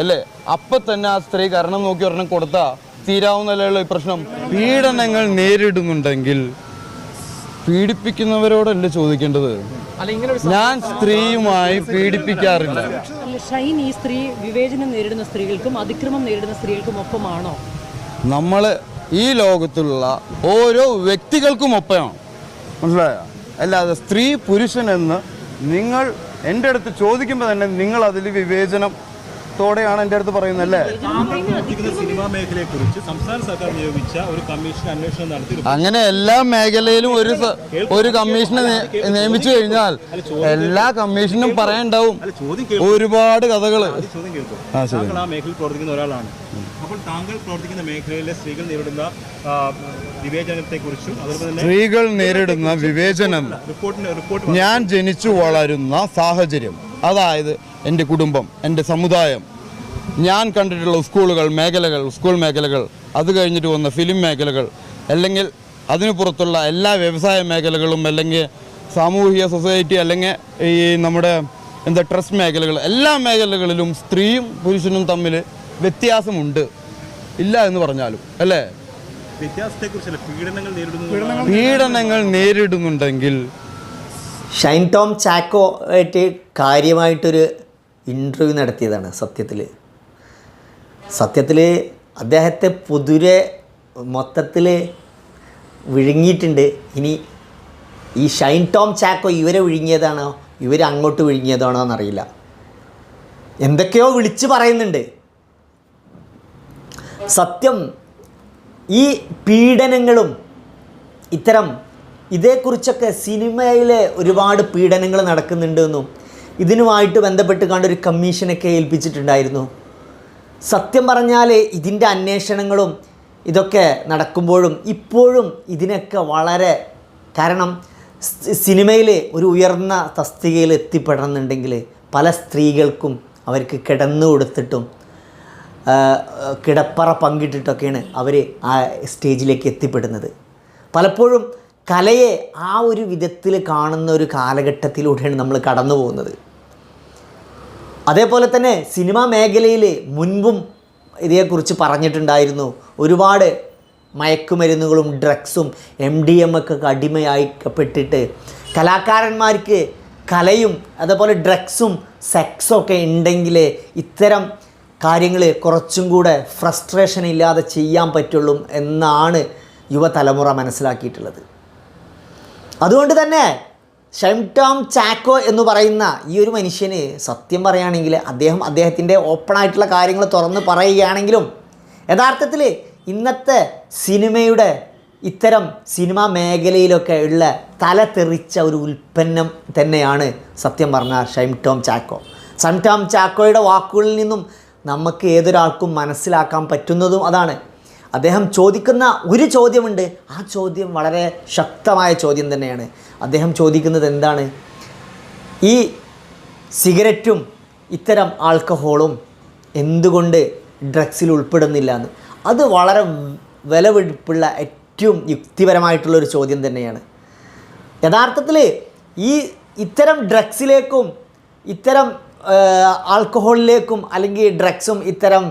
അല്ലേ? അപ്പൊ തന്നെ ആ സ്ത്രീ കാരണം നോക്കി ഒരെണ്ണം കൊടുത്താ തീരാവുന്നല്ലോ ഈ പ്രശ്നം? പീഡനങ്ങൾ നേരിടുന്നുണ്ടെങ്കിൽ പീഡിപ്പിക്കുന്നവരോടല്ലേ ചോദിക്കേണ്ടത്? അല്ല ഇങ്ങനെ ഒരു ഞാൻ സ്ത്രീയുമായി പീഡിപ്പിക്കാറില്ല. അല്ല, ഷൈൻ ഈ സ്ത്രീ വിവേചനം നേരിടുന്ന സ്ത്രീകൾക്കും അതിക്രമം നേരിടുന്ന സ്ത്രീകൾക്കും ഒപ്പമാണോ? നമ്മൾ ഈ ലോകത്തുള്ള ഓരോ വ്യക്തികൾക്കും ഒപ്പമാണ്. മനസ്സിലായോ? അല്ലാതെ സ്ത്രീ പുരുഷൻ എന്ന് നിങ്ങൾ എന്റെ അടുത്ത് ചോദിക്കുമ്പോൾ തന്നെ നിങ്ങൾ അതിൽ വിവേചനത്തോടെയാണ് എന്റെ അടുത്ത് പറയുന്നത് അല്ലേ സിനിമാ മേഖലയെ കുറിച്ച് സംസ്ഥാന സർക്കാർ നിയോഗിച്ച ഒരു കമ്മീഷൻ അന്വേഷണം നടത്തി അങ്ങനെ എല്ലാ മേഖലയിലും ഒരു ഒരു കമ്മീഷനെ നിയമിച്ചു കഴിഞ്ഞാൽ എല്ലാ കമ്മീഷനും പറയാനുണ്ടാവും ഒരുപാട് കഥകൾ. ചോദ്യം കേൾക്കും ആ, ശരി. താങ്കൾ ആ മേഖലയിൽ പ്രവർത്തിക്കുന്ന ഒരാളാണ്. അപ്പോൾ താങ്കൾ പ്രവർത്തിക്കുന്ന മേഖലയിലെ സ്ത്രീകൾ നേരിടുന്ന വിവേചനത്തെക്കുറിച്ചും തന്നെ സ്ത്രീകൾ നേരിടുന്ന വിവേചനം റിപ്പോർട്ട് ഞാൻ ജനിച്ചു വളരുന്ന സാഹചര്യം. അതായത് എന്റെ കുടുംബം എന്റെ സമുദായം. ഞാൻ കണ്ടിട്ടുള്ള സ്കൂളുകൾ മേഖലകൾ സ്കൂൾ മേഖലകൾ അത് കഴിഞ്ഞിട്ട് വന്ന ഫിലിം മേഖലകൾ അല്ലെങ്കിൽ അതിനു പുറത്തുള്ള എല്ലാ വ്യവസായ മേഖലകളും അല്ലെങ്കിൽ സാമൂഹിക സൊസൈറ്റി അല്ലെങ്കിൽ ഈ നമ്മുടെ എന്താ ട്രസ്റ്റ് മേഖലകൾ എല്ലാ മേഖലകളിലും സ്ത്രീയും പുരുഷനും തമ്മിൽ വ്യത്യാസമുണ്ട്. ഇല്ല എന്ന് പറഞ്ഞാലും അല്ലേ? പീഡനങ്ങൾ നേരിടുന്നുണ്ടെങ്കിൽ ഷൈൻ ടോം ചാക്കോ ആയിട്ട് കാര്യമായിട്ടൊരു ഇന്റർവ്യൂ നടത്തിയതാണ് സത്യത്തിൽ സത്യത്തിൽ അദ്ദേഹത്തെ പൊതുരെ മൊത്തത്തിൽ വിഴുങ്ങിയിട്ടുണ്ട്. ഇനി ഈ ഷൈൻ ടോം ചാക്കോ ഇവരെ വിഴുങ്ങിയതാണോ ഇവർ അങ്ങോട്ട് വിഴുങ്ങിയതാണോ എന്നറിയില്ല. എന്തൊക്കെയോ വിളിച്ച് പറയുന്നുണ്ട്. സത്യം ഈ പീഡനങ്ങളും ഇത്തരം ഇതേക്കുറിച്ചൊക്കെ സിനിമയിലെ ഒരുപാട് പീഡനങ്ങൾ നടക്കുന്നുണ്ടെന്നും ഇതിനുമായിട്ട് ബന്ധപ്പെട്ട് കണ്ടൊരു കമ്മീഷനൊക്കെ ഏൽപ്പിച്ചിട്ടുണ്ടായിരുന്നു. സത്യം പറഞ്ഞാൽ ഇതിന്റെ അന്വേഷണങ്ങളും ഇതൊക്കെ നടക്കുമ്പോഴും ഇപ്പോഴും ഇതിനൊക്കെ വളരെ കാരണം സിനിമയിൽ ഒരു ഉയർന്ന തസ്തികയിൽ എത്തിപ്പെടണമെന്നുണ്ടെങ്കിൽ പല സ്ത്രീകൾക്കും അവർക്ക് കിടന്നു കൊടുത്തിട്ടും കിടപ്പറ പങ്കിട്ടിട്ടൊക്കെയാണ് അവർ ആ സ്റ്റേജിലേക്ക് എത്തിപ്പെടുന്നത്. പലപ്പോഴും കലയെ ആ ഒരു വിധത്തിൽ കാണുന്ന ഒരു കാലഘട്ടത്തിലൂടെയാണ് നമ്മൾ കടന്നു പോകുന്നത് അതേപോലെ തന്നെ സിനിമാ മേഖലയിൽ മുൻപും ഇതേക്കുറിച്ച് പറഞ്ഞിട്ടുണ്ടായിരുന്നു. ഒരുപാട് മയക്കുമരുന്നുകളും ഡ്രഗ്സും എം ഡി എം ഒക്കെ അടിമയായിക്കപ്പെട്ടിട്ട് കലാകാരന്മാർക്ക് കലയും അതേപോലെ ഡ്രഗ്സും സെക്സും ഒക്കെ ഉണ്ടെങ്കിൽ ഇത്തരം കാര്യങ്ങൾ കുറച്ചും കൂടെ ഫ്രസ്ട്രേഷൻ ഇല്ലാതെ ചെയ്യാൻ പറ്റുള്ളൂ എന്നാണ് യുവതലമുറ മനസ്സിലാക്കിയിട്ടുള്ളത്. അതുകൊണ്ട് തന്നെ ഷംടോം ചാക്കോ എന്ന് പറയുന്ന ഈ ഒരു മനുഷ്യന് സത്യം പറയുകയാണെങ്കിൽ അദ്ദേഹം അദ്ദേഹത്തിന്റെ ഓപ്പണായിട്ടുള്ള കാര്യങ്ങൾ തുറന്ന് പറയുകയാണെങ്കിലും യഥാർത്ഥത്തിൽ ഇന്നത്തെ സിനിമയുടെ ഇത്തരം സിനിമാ മേഖലയിലൊക്കെ ഉള്ള തല തെറിച്ച ഒരു ഉൽപ്പന്നം തന്നെയാണ് സത്യം പറഞ്ഞ ഷൈം ടോം ചാക്കോ. സം ടോം ചാക്കോയുടെ വാക്കുകളിൽ നിന്നും നമുക്ക് ഏതൊരാൾക്കും മനസ്സിലാക്കാൻ പറ്റുന്നതും അതാണ്. അദ്ദേഹം ചോദിക്കുന്ന ഒരു ചോദ്യമുണ്ട്. ആ ചോദ്യം വളരെ ശക്തമായ ചോദ്യം തന്നെയാണ്. അദ്ദേഹം ചോദിക്കുന്നത് എന്താണ്? ഈ സിഗരറ്റും ഇത്തരം ആൽക്കഹോളും എന്തുകൊണ്ട് ഡ്രഗ്സിൽ ഉൾപ്പെടുന്നില്ല എന്ന്? അത് വളരെ വിലപിടിപ്പുള്ള ഏറ്റവും യുക്തിപരമായിട്ടുള്ളൊരു ചോദ്യം തന്നെയാണ്. യഥാർത്ഥത്തിൽ ഈ ഇത്തരം ഡ്രഗ്സിലേക്കും ഇത്തരം ആൽക്കഹോളിലേക്കും അല്ലെങ്കിൽ ഡ്രഗ്സും ഇത്തരം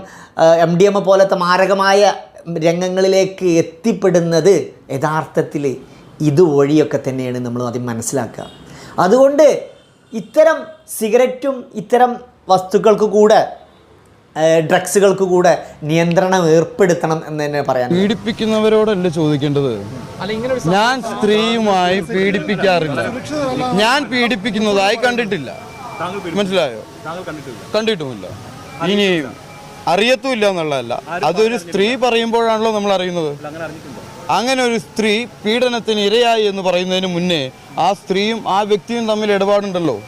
എം ഡി എം പോലത്തെ മാരകമായ രംഗങ്ങളിലേക്ക് എത്തിപ്പെടുന്നത് യഥാർത്ഥത്തിൽ ഇതുവഴിയൊക്കെ തന്നെയാണ് നമ്മൾ ആദ്യം മനസ്സിലാക്കുക. അതുകൊണ്ട് ഇത്തരം സിഗരറ്റും ഇത്തരം വസ്തുക്കൾക്ക് കൂടെ ഡ്രഗ്സുകൾക്ക് കൂടെ നിയന്ത്രണം ഏർപ്പെടുത്തണം എന്ന് തന്നെ പറയാം പീഡിപ്പിക്കുന്നവരോടല്ലേ ചോദിക്കേണ്ടത്? അല്ല ഇങ്ങനെ ഒരു ഞാൻ സ്ത്രീയുമായി പീഡിപ്പിക്കാറില്ല. ഞാൻ പീഡിപ്പിക്കുന്നതായി കണ്ടിട്ടില്ല. മനസ്സിലായോ? കണ്ടിട്ടുമില്ല. ഇനി അറിയത്തുമില്ല എന്നുള്ളതല്ല. അതൊരു സ്ത്രീ പറയുമ്പോഴാണല്ലോ നമ്മൾ അറിയുന്നത്. അല്ല, അങ്ങനെ ഒരു സ്ത്രീ പീഡനത്തിന് ഇരയായി എന്ന് പറയുന്നതിന് മുന്നേ ആ സ്ത്രീയും ആ വ്യക്തിയും തമ്മിൽ ഇടപാടുണ്ടല്ലോ.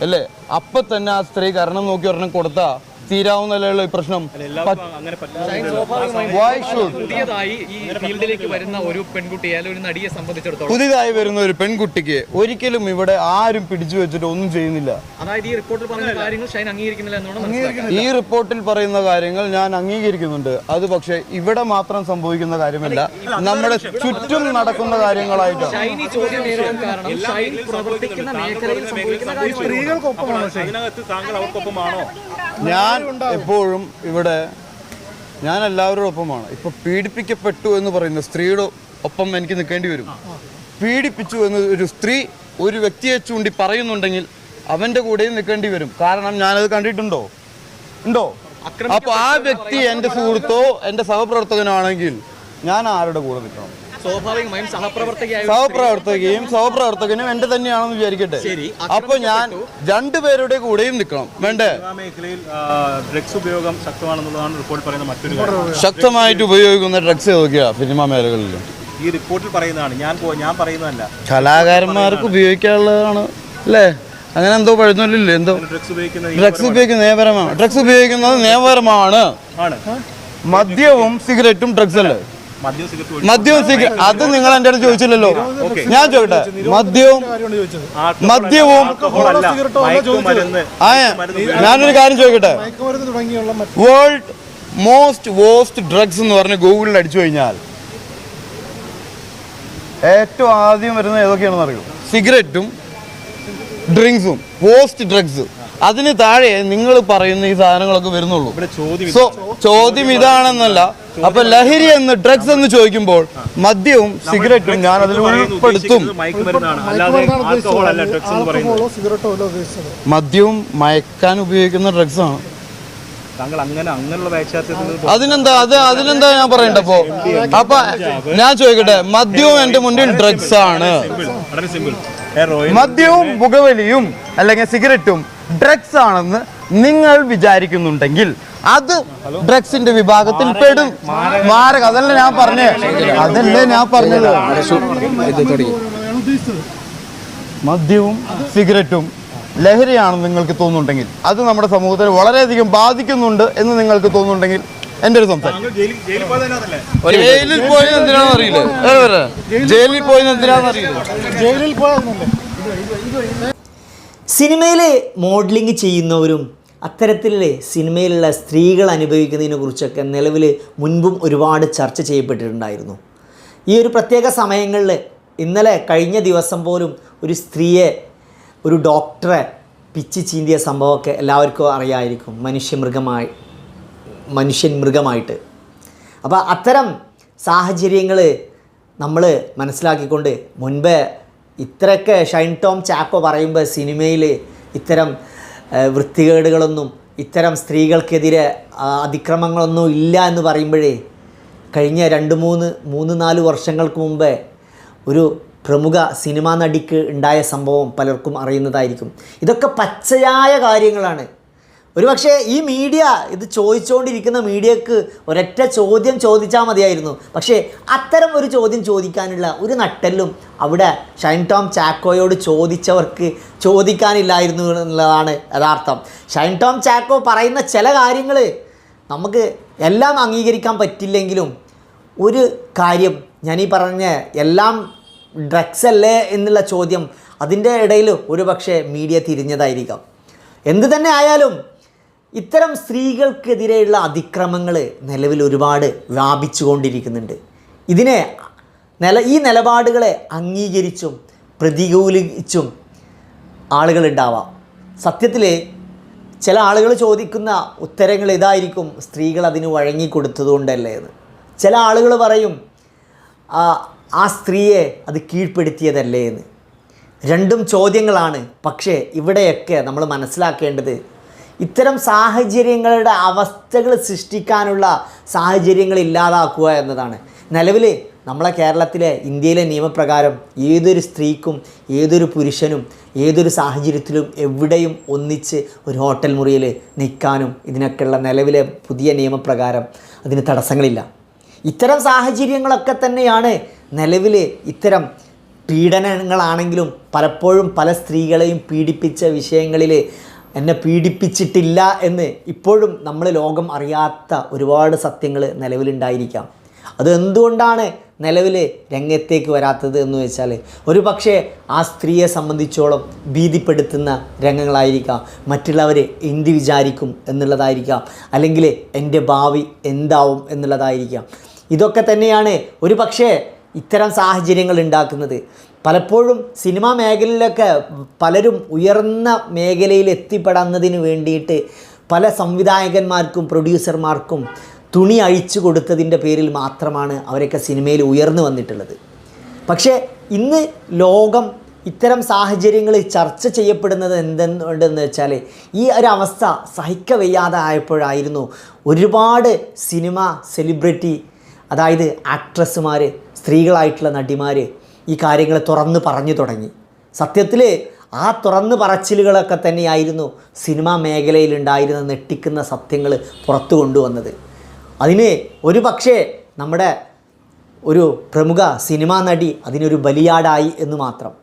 അല്ലേ? അപ്പം തന്നെ ആ സ്ത്രീ കാരണം നോക്കി ഒരെണ്ണം കൊടുത്താ തീരാവുന്നല്ലോ ഈ പ്രശ്നം ഫീൽഡിലേക്ക് വരുന്ന ഒരു പെൺകുട്ടിയെ അല്ലെങ്കിൽ ഒരു നടിയെ സംബന്ധിച്ചിടത്തോളം പുതിയതായി വരുന്ന ഒരു പെൺകുട്ടിക്ക് ഒരിക്കലും ഇവിടെ ആരും പിടിച്ചു വെച്ചിട്ട് ഒന്നും ചെയ്യുന്നില്ല. അതായത് ഈ റിപ്പോർട്ടിൽ പറയുന്ന കാര്യങ്ങൾ ഷൈൻ അംഗീകരിക്കുന്നില്ല എന്നാണ് ഈ റിപ്പോർട്ടിൽ പറയുന്ന കാര്യങ്ങൾ ഞാൻ അംഗീകരിക്കുന്നുണ്ട്. അത് പക്ഷേ ഇവിടെ മാത്രം സംഭവിക്കുന്ന കാര്യമല്ല. നമ്മുടെ ചുറ്റും നടക്കുന്ന കാര്യങ്ങളായിട്ടാണ് സ്ത്രീകൾക്കൊപ്പമാണോ ഞാൻ ഞാൻ എപ്പോഴും ഇവിടെ ഞാൻ എല്ലാവരുടെ ഒപ്പമാണ്. ഇപ്പൊ പീഡിപ്പിക്കപ്പെട്ടു എന്ന് പറയുന്ന സ്ത്രീയുടെ ഒപ്പം എനിക്ക് നിൽക്കേണ്ടി വരും. പീഡിപ്പിച്ചു എന്ന് ഒരു സ്ത്രീ ഒരു വ്യക്തിയെ ചൂണ്ടി പറയുന്നുണ്ടെങ്കിൽ അവന്റെ കൂടെയും നിൽക്കേണ്ടി വരും. കാരണം ഞാനത് കണ്ടിട്ടുണ്ടോ? ഉണ്ടോ? അപ്പൊ ആ വ്യക്തി എന്റെ സുഹൃത്തോ എന്റെ സഹപ്രവർത്തകനോ ആണെങ്കിൽ ഞാൻ ആരുടെ കൂടെ നിൽക്കണം? സ്വാഭാവികമായും സഹപ്രവർത്തകയായ ഒരു സഹപ്രവർത്തകയും സഹപ്രവർത്തകനും എന്റെ തന്നെയാണെന്ന് വിചാരിക്കട്ടെ. ശരി, അപ്പൊ ഞാൻ രണ്ടുപേരുടെ കൂടെയും നിൽക്കണം. വേണ്ടേ? ഡ്രഗ്സ് ഉപയോഗം ശക്തമാണെന്നുള്ളതാണ് റിപ്പോർട്ട് പറയുന്ന മറ്റൊരു കാര്യം. ശക്തമായിട്ട് ഉപയോഗിക്കുന്ന ഡ്രഗ്സ് ഏതൊക്കെയാ സിനിമാ മേഖലകളിൽ ഈ റിപ്പോർട്ടിൽ പറയുന്നതാണ്. ഞാൻ ഞാൻ പറയുന്നതല്ല. കലാകാരന്മാർക്ക് ഉപയോഗിക്കാനുള്ളതാണ് അല്ലേ? അങ്ങനെ എന്തോ പഴുന്നില്ലേ എന്തോ. ഡ്രഗ്സ് ഉപയോഗിക്കുന്ന ഡ്രഗ്സ് ഉപയോഗിക്കുന്നത് നിയമപരമാണ് ഡ്രഗ്സ് ഉപയോഗിക്കുന്നത് നിയമപരമാണ് ആണ്. മദ്യവും സിഗരറ്റും ഡ്രഗ്സ് അല്ലേ? മദ്യവും സിഗരറ്റ് അത് നിങ്ങൾ എന്റെ അടുത്ത് ചോദിച്ചില്ലല്ലോ. ഞാൻ ചോദിക്കട്ടെ? മദ്യവും മദ്യവും ആ ഞാനൊരു കാര്യം ചോദിക്കട്ടെ? വേൾഡ് മോസ്റ്റ് വേസ്റ്റ് ഡ്രഗ്സ് എന്ന് പറഞ്ഞ് ഗൂഗിളിൽ അടിച്ചു കഴിഞ്ഞാൽ ഏറ്റവും ആദ്യം വരുന്നത് ഏതൊക്കെയാണെന്ന് അറിയോ? സിഗരറ്റും ഡ്രിങ്ക്സും. Waste drugs. അതിന് താഴെ നിങ്ങൾ പറയുന്ന ഈ സാധനങ്ങളൊക്കെ വരുന്നുള്ളൂ. സോ ചോദ്യം ഇതാണെന്നല്ല. അപ്പൊ ലഹരി എന്ന് ഡ്രഗ്സ് എന്ന് ചോദിക്കുമ്പോൾ മദ്യവും സിഗരറ്റും ഞാൻ അതിൽ ഉൾപ്പെടുത്തും. ഉദ്ദേശിക്കുന്നത് അല്ലാതെ ആൽക്കഹോൾ അല്ല ഡ്രഗ്സ് എന്ന് പറയുന്നത്. മദ്യവും മയക്കാൻ ഉപയോഗിക്കുന്ന ഡ്രഗ്സ് ആണ്. അതിനെന്താ അത് അതിനെന്താ ഞാൻ പറയണ്ടപ്പോ അപ്പൊ? ഞാൻ ചോദിക്കട്ടെ മദ്യവും എന്റെ മുന്നിൽ ഡ്രഗ്സ് ആണ്. വളരെ സിമ്പിൾ മദ്യവും പുകവലിയും അല്ലെങ്കിൽ സിഗരറ്റും ഡ്രഗ്സ് ആണെന്ന് നിങ്ങൾ വിചാരിക്കുന്നുണ്ടെങ്കിൽ അത് ഡ്രഗ്സിന്റെ വിഭാഗത്തിൽ പെടും. മാരക അതല്ല ഞാൻ പറഞ്ഞേ. അതല്ലേ ഞാൻ പറഞ്ഞത്. മദ്യവും സിഗരറ്റും ലഹരിയാണെന്ന് നിങ്ങൾക്ക് തോന്നുന്നുണ്ടെങ്കിൽ അത് നമ്മുടെ സമൂഹത്തിൽ വളരെയധികം ബാധിക്കുന്നുണ്ട് എന്ന് നിങ്ങൾക്ക് തോന്നുന്നുണ്ടെങ്കിൽ എന്റെ ഒരു സംസാരം ജയിലിൽ പോയി പോയത് അറിയില്ല ജയിലിൽ പോയത് എന്തിനാണെന്ന് അറിയില്ല. ജയിലിൽ പോയത് അറിയില്ലേ. സിനിമയിൽ മോഡലിംഗ് ചെയ്യുന്നവരും അത്തരത്തിലെ സിനിമയിലുള്ള സ്ത്രീകൾ അനുഭവിക്കുന്നതിനെ കുറിച്ചൊക്കെ നിലവിൽ മുൻപും ഒരുപാട് ചർച്ച ചെയ്യപ്പെട്ടിട്ടുണ്ടായിരുന്നു. ഈ ഒരു പ്രത്യേക സമയങ്ങളിൽ ഇന്നലെ കഴിഞ്ഞ ദിവസം പോലും ഒരു സ്ത്രീയെ ഒരു ഡോക്ടറെ പിച്ച് ചീന്തിയ സംഭവമൊക്കെ എല്ലാവർക്കും മനുഷ്യ മൃഗമായി മനുഷ്യൻ മൃഗമായിട്ട്. അപ്പോൾ അത്തരം സാഹചര്യങ്ങൾ നമ്മൾ മനസ്സിലാക്കിക്കൊണ്ട് മുൻപ് ഇത്രയൊക്കെ ഷൈൻ ടോം ചാക്കോ പറയുമ്പോൾ സിനിമയിൽ ഇത്തരം വൃത്തികേടുകളൊന്നും ഇത്തരം സ്ത്രീകൾക്കെതിരെ അതിക്രമങ്ങളൊന്നും ഇല്ല എന്ന് പറയുമ്പോഴേ കഴിഞ്ഞ രണ്ട് മൂന്ന് മൂന്ന് നാല് വർഷങ്ങൾക്ക് മുമ്പേ ഒരു പ്രമുഖ സിനിമാ നടിക്ക് ഉണ്ടായ സംഭവം പലർക്കും അറിയുന്നതായിരിക്കും. ഇതൊക്കെ പച്ചയായ കാര്യങ്ങളാണ്. ഒരുപക്ഷെ ഈ മീഡിയ ഇത് ചോദിച്ചുകൊണ്ടിരിക്കുന്ന മീഡിയക്ക് ഒരൊറ്റ ചോദ്യം ചോദിച്ചാൽ മതിയായിരുന്നു. പക്ഷേ അത്തരം ഒരു ചോദ്യം ചോദിക്കാനുള്ള ഒരു നട്ടെല്ലും അവിടെ ഷൈൻ ടോം ചാക്കോയോട് ചോദിച്ചവർക്ക് ചോദിക്കാനില്ലായിരുന്നു എന്നുള്ളതാണ് യഥാർത്ഥം. ഷൈൻ ടോം ചാക്കോ പറയുന്ന ചില കാര്യങ്ങൾ നമുക്ക് എല്ലാം അംഗീകരിക്കാൻ പറ്റില്ലെങ്കിലും ഒരു കാര്യം ഞാൻ ഈ പറഞ്ഞ എല്ലാം ഡ്രഗ്സ് അല്ലേ എന്നുള്ള ചോദ്യം അതിന്റെ ഇടയിൽ ഒരു പക്ഷേ മീഡിയ തിരിഞ്ഞതായിരിക്കാം. എന്ത് തന്നെ ആയാലും ഇത്തരം സ്ത്രീകൾക്കെതിരെയുള്ള അതിക്രമങ്ങൾ നിലവിൽ ഒരുപാട് വ്യാപിച്ചുകൊണ്ടിരിക്കുന്നുണ്ട്. ഇതിനെ നില ഈ നിലപാടുകളെ അംഗീകരിച്ചും പ്രതികൂലിച്ചും ആളുകളുണ്ടാവാം. സത്യത്തിൽ ചില ആളുകൾ ചോദിക്കുന്ന ഉത്തരങ്ങൾ ഇതായിരിക്കും സ്ത്രീകൾ അതിന് വഴങ്ങിക്കൊടുത്തതുകൊണ്ടല്ലേ എന്ന്. ചില ആളുകൾ പറയും ആ സ്ത്രീയെ അത് കീഴ്പ്പെടുത്തിയതല്ലേ എന്ന്. രണ്ടും ചോദ്യങ്ങളാണ്. പക്ഷേ ഇവിടെയൊക്കെ നമ്മൾ മനസ്സിലാക്കേണ്ടത് ഇത്തരം സാഹചര്യങ്ങളുടെ അവസ്ഥകൾ സൃഷ്ടിക്കാനുള്ള സാഹചര്യങ്ങൾ ഇല്ലാതാക്കുക എന്നതാണ്. നിലവിൽ നമ്മളെ കേരളത്തിലെ ഇന്ത്യയിലെ നിയമപ്രകാരം ഏതൊരു സ്ത്രീക്കും ഏതൊരു പുരുഷനും ഏതൊരു സാഹചര്യത്തിലും എവിടെയും ഒന്നിച്ച് ഒരു ഹോട്ടൽ മുറിയിൽ നിൽക്കാനും ഇതിനൊക്കെയുള്ള നിലവിലെ പുതിയ നിയമപ്രകാരം അതിന് തടസ്സങ്ങളില്ല. ഇത്തരം സാഹചര്യങ്ങളൊക്കെ തന്നെയാണ് നിലവിൽ ഇത്തരം പീഡനങ്ങളാണെങ്കിലും പലപ്പോഴും പല സ്ത്രീകളെയും പീഡിപ്പിച്ച വിഷയങ്ങളിൽ എന്നെ പീഡിപ്പിച്ചിട്ടില്ല എന്ന് ഇപ്പോഴും നമ്മൾ ലോകം അറിയാത്ത ഒരുപാട് സത്യങ്ങൾ നിലവിലുണ്ടായിരിക്കാം. അത് എന്തുകൊണ്ടാണ് നിലവിൽ രംഗത്തേക്ക് വരാത്തത് എന്ന് വെച്ചാൽ ഒരു പക്ഷേ ആ സ്ത്രീയെ സംബന്ധിച്ചോളം ഭീതിപ്പെടുത്തുന്ന രംഗങ്ങളായിരിക്കാം. മറ്റുള്ളവർ എന്ത് വിചാരിക്കും എന്നുള്ളതായിരിക്കാം. അല്ലെങ്കിൽ എന്റെ ഭാവി എന്താവും എന്നുള്ളതായിരിക്കാം. ഇതൊക്കെ തന്നെയാണ് ഒരു പക്ഷേ ഇത്തരം സാഹചര്യങ്ങൾ ഉണ്ടാക്കുന്നത്. പലപ്പോഴും സിനിമാ മേഖലയിലൊക്കെ പലരും ഉയർന്ന മേഖലയിൽ എത്തിപ്പെടുന്നതിന് വേണ്ടിയിട്ട് പല സംവിധായകന്മാർക്കും പ്രൊഡ്യൂസർമാർക്കും തുണി അഴിച്ചു കൊടുത്തതിന്റെ പേരിൽ മാത്രമാണ് അവരൊക്കെ സിനിമയിൽ ഉയർന്നു വന്നിട്ടുള്ളത്. പക്ഷേ ഇന്ന് ലോകം ഇത്തരം സാഹചര്യങ്ങൾ ചർച്ച ചെയ്യപ്പെടുന്നത് എന്തെന്നുണ്ടെന്ന് വെച്ചാൽ ഈ ഒരു അവസ്ഥ സഹിക്ക വയ്യാതെ ആയപ്പോഴായിരുന്നു ഒരുപാട് സിനിമ സെലിബ്രിറ്റി അതായത് ആക്ട്രസ്സുമാർ സ്ത്രീകളായിട്ടുള്ള നടിമാർ ഈ കാര്യങ്ങൾ തുറന്ന് പറഞ്ഞു തുടങ്ങി. സത്യത്തിൽ ആ തുറന്ന് പറച്ചിലുകളൊക്കെ തന്നെയായിരുന്നു സിനിമാ മേഖലയിൽ ഉണ്ടായിരുന്ന നെട്ടിക്കുന്ന സത്യങ്ങൾ പുറത്തു കൊണ്ടുവന്നത്. അതിന് ഒരു പക്ഷേ നമ്മുടെ ഒരു പ്രമുഖ സിനിമാ നടി അതിനൊരു ബലിയാടായി എന്ന് മാത്രം.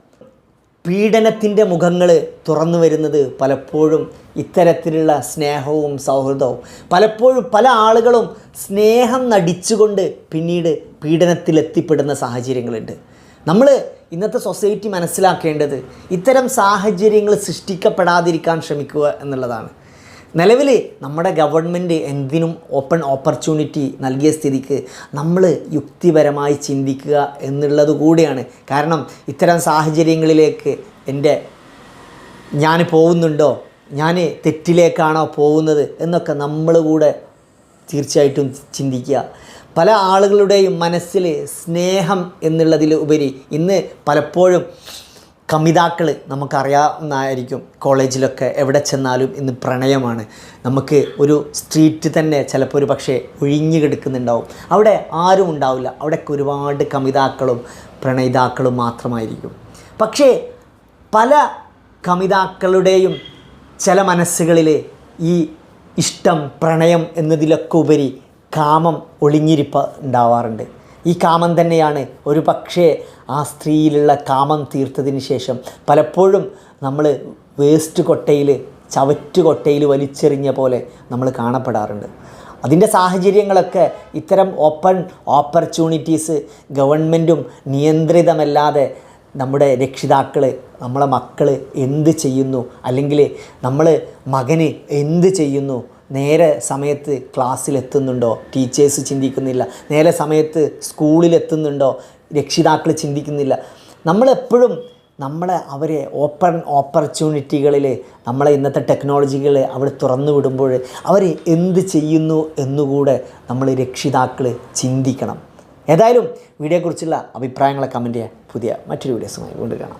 പീഡനത്തിന്റെ മുഖങ്ങൾ തുറന്നു വരുന്നത് പലപ്പോഴും ഇത്തരത്തിലുള്ള സ്നേഹവും സൗഹൃദവും പലപ്പോഴും പല ആളുകളും സ്നേഹം നടിച്ചുകൊണ്ട് പിന്നീട് പീഡനത്തിലെത്തിപ്പെടുന്ന സാഹചര്യങ്ങളുണ്ട്. നമ്മൾ ഇന്നത്തെ സൊസൈറ്റി മനസ്സിലാക്കേണ്ടത് ഇത്തരം സാഹചര്യങ്ങൾ സൃഷ്ടിക്കപ്പെടാതിരിക്കാൻ ശ്രമിക്കുക എന്നുള്ളതാണ്. നിലവിൽ നമ്മുടെ ഗവൺമെന്റ് എന്തിനും ഓപ്പൺ ഓപ്പർച്യൂണിറ്റി നൽകിയ സ്ഥിതിക്ക് നമ്മൾ യുക്തിപരമായി ചിന്തിക്കുക എന്നുള്ളത് കൂടിയാണ്. കാരണം ഇത്തരം സാഹചര്യങ്ങളിലേക്ക് എന്റെ ഞാൻ പോകുന്നുണ്ടോ? ഞാൻ തെറ്റിലേക്കാണോ പോകുന്നത്? എന്നൊക്കെ നമ്മൾ കൂടെ തീർച്ചയായിട്ടും ചിന്തിക്കുക. പല ആളുകളുടെയും മനസ്സിൽ സ്നേഹം എന്നുള്ളതിൽ ഉപരി ഇന്ന് പലപ്പോഴും കമിതാക്കൾ നമുക്കറിയാവുന്നതായിരിക്കും കോളേജിലൊക്കെ എവിടെ ചെന്നാലും ഇന്ന് പ്രണയമാണ്. നമുക്ക് ഒരു സ്ട്രീറ്റ് തന്നെ ചിലപ്പോൾ ഒരു പക്ഷേ ഒഴിഞ്ഞു കിടക്കുന്നുണ്ടാവും. അവിടെ ആരും ഉണ്ടാവില്ല. അവിടെയൊക്കെ ഒരുപാട് കമിതാക്കളും പ്രണയിതാക്കളും മാത്രമായിരിക്കും. പക്ഷേ പല കമിതാക്കളുടെയും ചില മനസ്സുകളിൽ ഈ ഇഷ്ടം പ്രണയം എന്നതിലൊക്കെ ഉപരി കാമം ഒളിഞ്ഞിരിപ്പ് ഉണ്ടാവാറുണ്ട്. ഈ കാമം തന്നെയാണ് ഒരു പക്ഷേ ആ സ്ത്രീയിലുള്ള കാമം തീർത്തതിന് ശേഷം പലപ്പോഴും നമ്മൾ വേസ്റ്റ് കൊട്ടയിൽ ചവറ്റ് കൊട്ടയിൽ വലിച്ചെറിഞ്ഞ പോലെ നമ്മൾ കാണപ്പെടാറുണ്ട്. അതിന്റെ സാഹചര്യങ്ങളൊക്കെ ഇത്തരം ഓപ്പൺ ഓപ്പർച്യൂണിറ്റീസ് ഗവൺമെന്റും നിയന്ത്രിതമല്ലാതെ നമ്മുടെ രക്ഷിതാക്കൾ നമ്മളെ മക്കൾ എന്ത് ചെയ്യുന്നു? അല്ലെങ്കിൽ നമ്മൾ മകന് എന്ത് ചെയ്യുന്നു? നേരെ സമയത്ത് ക്ലാസ്സിലെത്തുന്നുണ്ടോ? ടീച്ചേഴ്സ് ചിന്തിക്കുന്നില്ല. നേരെ സമയത്ത് സ്കൂളിലെത്തുന്നുണ്ടോ? രക്ഷിതാക്കൾ ചിന്തിക്കുന്നില്ല. നമ്മളെപ്പോഴും നമ്മളെ അവരെ ഓപ്പൺ ഓപ്പർച്യൂണിറ്റികളിൽ നമ്മളെ ഇന്നത്തെ ടെക്നോളജികൾ അവിടെ തുറന്നു വിടുമ്പോൾ അവർ എന്ത് ചെയ്യുന്നു എന്നുകൂടെ നമ്മൾ രക്ഷിതാക്കൾ ചിന്തിക്കണം. ഏതായാലും വീഡിയോയെക്കുറിച്ചുള്ള അഭിപ്രായങ്ങളെ കമന്റ് ചെയ്യാൻ പുതിയ മറ്റൊരു വീഡിയോസുമായി വീണ്ടും കാണാം.